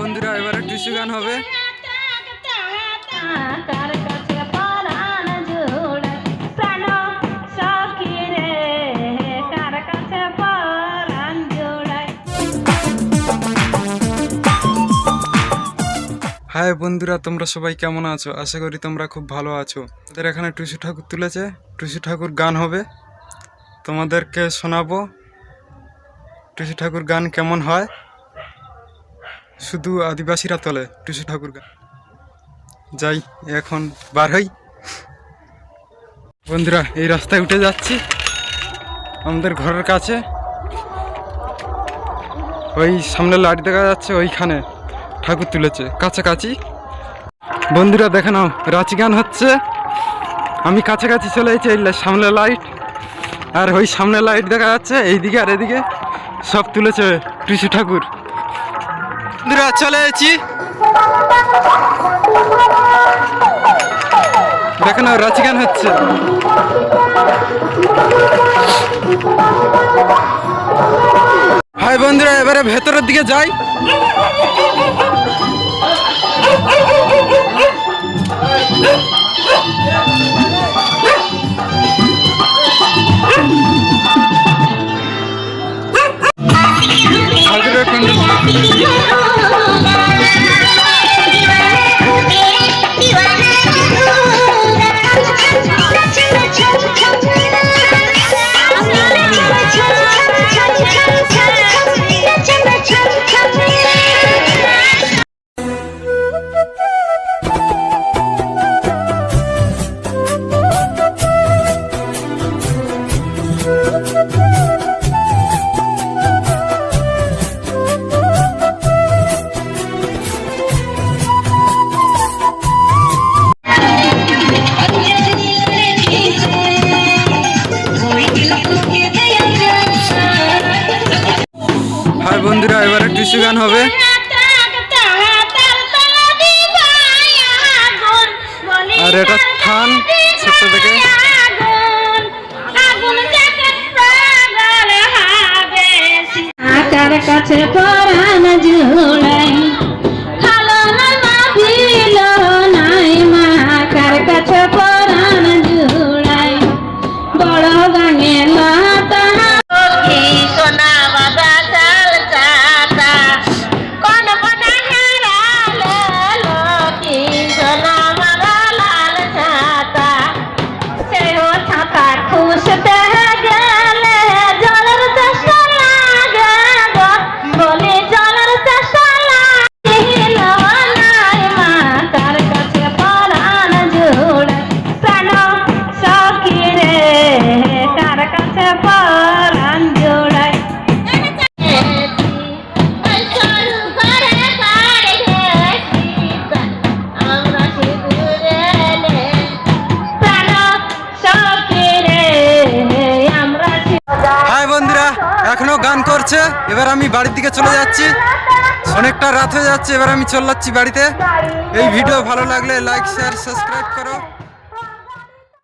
বন্ধুরা, এবারে টুসু গান হবে। হাই বন্ধুরা, তোমরা সবাই কেমন আছো? আশা করি তোমরা খুব ভালো আছো। আমাদের এখানে টুসু ঠাকুর তুলেছে। টুসু ঠাকুর গান হবে। তোমাদেরকে শোনাবো। টুসু ঠাকুর গান কেমন হয়? শুধু আদিবাসীরা তোলে টুসু ঠাকুর গান যাই, এখন বার হই। বন্ধুরা, এই রাস্তায় উঠে যাচ্ছি। আমাদের ঘরের কাছে। ওই সামনে লাইট দেখা যাচ্ছে, ওইখানে ঠাকুর তুলেছে, কাছাকাছি। বন্ধুরা, দেখে নাও, রাঁচি গান হচ্ছে। আমি কাছাকাছি চলে এসেছি, এই সামনে লাইট। আর ওই সামনে লাইট দেখা যাচ্ছে, এইদিকে আর এদিকে। সব তুলেছে টুসু ঠাকুর। বন্ধুরা চলে এসেছি। দেখে না রাঁচি গান হচ্ছে। হাই বন্ধুরা এবারে ভেতরের দিকে যাই। টুসু গান হবে? আর এটা স্থান ছোট্ট থেকে। কাছে পরাণ জোড়াই করছে এবার আমি বাড়ির দিকে চলে যাচ্ছি। অনেকটা রাত হয়ে যাচ্ছে, এবার আমি চলে যাচ্ছি বাড়িতে। এই ভিডিও ভালো লাগলে লাইক শেয়ার সাবস্ক্রাইব করো।